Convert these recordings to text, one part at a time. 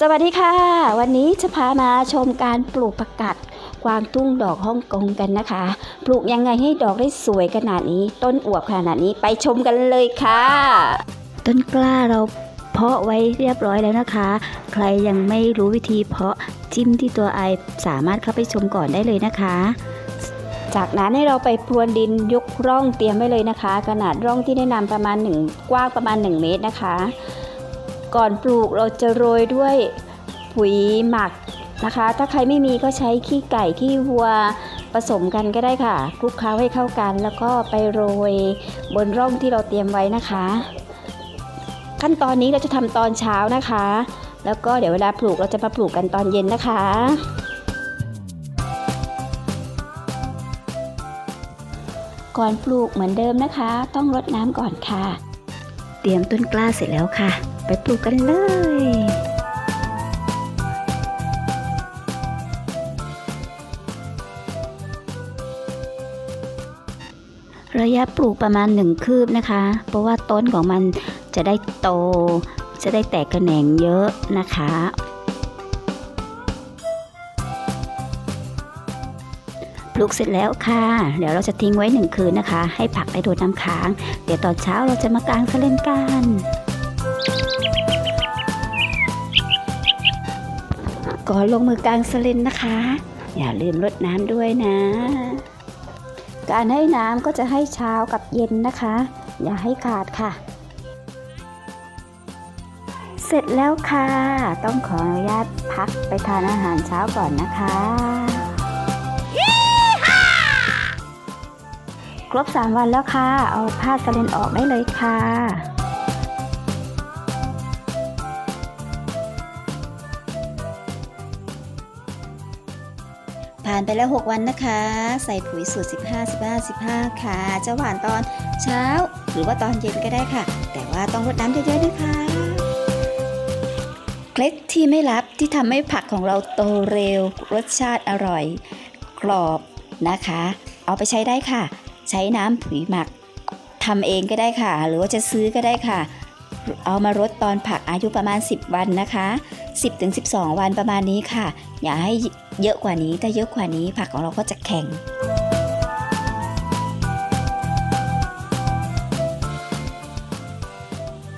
สวัสดีค่ะ วันนี้จะพามาชมการปลูกผักกัดกวางตุ้งดอกฮ่องกงกันนะคะ ปลูกยังไงให้ดอกได้สวยขนาดนี้ ต้นอวบขนาดนี้ไปชมกันเลยค่ะ ต้นกล้าเราเพาะไว้เรียบร้อยแล้วนะคะ ใครยังไม่รู้วิธีเพาะจิ้มที่ตัวไอสามารถเข้าไปชมก่อนได้เลยนะคะ จากนั้นให้เราไปพรวนดินยกร่องเตรียมไว้เลยนะคะ ขนาดร่องที่แนะนำประมาณ1กว้างประมาณ 1 เมตรนะคะ ก่อนปลูกเราจะโรยด้วยปุ๋ยหมักนะคะ ถ้าใครไม่มีก็ใช้ขี้ไก่ขี้วัวผสมกันก็ได้ค่ะคลุกเคล้าให้เข้ากัน แล้วก็ไปโรยบนร่องที่เราเตรียมไว้นะคะ ขั้นตอนนี้เราจะทำตอนเช้านะคะ แล้วก็เดี๋ยวเวลาปลูกเราจะมาปลูกกันตอนเย็นนะคะก่อนปลูกเหมือนเดิมนะคะ ต้องรดน้ำก่อนค่ะ เตรียมต้นกล้าเสร็จแล้วค่ะ ไปปลูกกันเลยระยะปลูกประมาณหนึ่งคืบนะคะ เพราะว่าต้นของมันจะได้โต จะได้แตกกระแหน่งเยอะนะคะ ปลูกเสร็จแล้วค่ะ เดี๋ยวเราจะทิ้งไว้หนึ่งคืนนะคะ ให้ผักได้โดน้ำค้าง เดี๋ยวตอนเช้าเราจะมากางสเลนกัน ก่อนลงมือกางสะเลนนะคะ อย่าลืมรดน้ำด้วยนะ การให้น้ำก็จะให้เช้ากับเย็นนะคะ อย่าให้ขาดค่ะ เสร็จแล้วค่ะ ต้องขออนุญาตพักไปทานอาหารเช้าก่อนนะคะครบ 3 วันแล้วค่ะ เอาผ้าสะเลนออกได้เลยค่ะ ผ่านไปแล้ว 6 วันนะคะ ใส่ปุ๋ยสูตร 15 15 15 ค่ะ จะหวานตอนเช้า หรือว่าตอนเย็นก็ได้ค่ะ แต่ว่าต้องรดน้ำเยอะๆนะคะเคล็ดที่ไม่ลับที่ทำให้ผักของเราโตเร็ว รสชาติอร่อย กรอบนะคะ เอาไปใช้ได้ค่ะ ใช้น้ำปุ๋ยหมักทำเองก็ได้ค่ะ หรือว่าจะซื้อก็ได้ค่ะ เอามารดตอนผักอายุประมาณ 10 วันนะคะ 10-12 วันประมาณนี้ค่ะ อย่าให้เยอะกว่านี้ถ้าเยอะกว่านี้ผักของเราก็จะแข็ง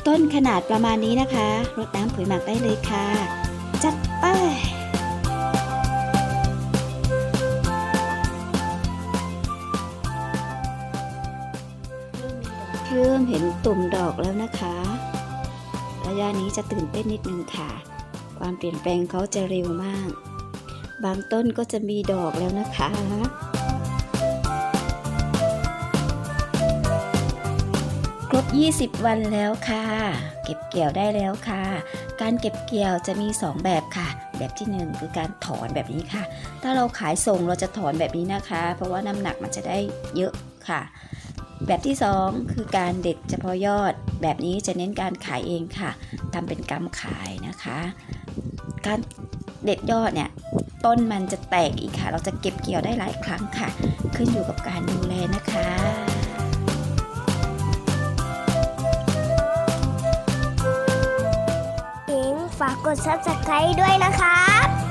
ต้นขนาดประมาณนี้นะคะรดน้ำปุ๋ยหมักได้เลยค่ะ จัดไปเริ่มเห็นตุ่มดอกแล้วนะคะ ระยะนี้จะตื่นเต้นนิดนึงค่ะ ความเปลี่ยนแปลงเขาจะเร็วมาก บางต้นก็จะมีดอกแล้วนะคะครบ 20 วันแล้วค่ะ เก็บเกี่ยวได้แล้วค่ะ การเก็บเกี่ยวจะมี 2 แบบค่ะ แบบที่ 1 คือการถอนแบบนี้ค่ะ ถ้าเราขายส่งเราจะถอนแบบนี้นะคะ เพราะว่าน้ำหนักมันจะได้เยอะค่ะ แบบที่ 2 คือการเด็ดเฉพาะยอด แบบนี้จะเน้นการขายเองค่ะทำเป็นกำขายนะคะ การเด็ดยอดเนี่ยต้นมันจะแตกอีกค่ะ เราจะเก็บเกี่ยวได้หลายครั้งค่ะ ขึ้นอยู่กับการดูแลนะคะหญิงฝากกด subscribe ด้วยนะครับ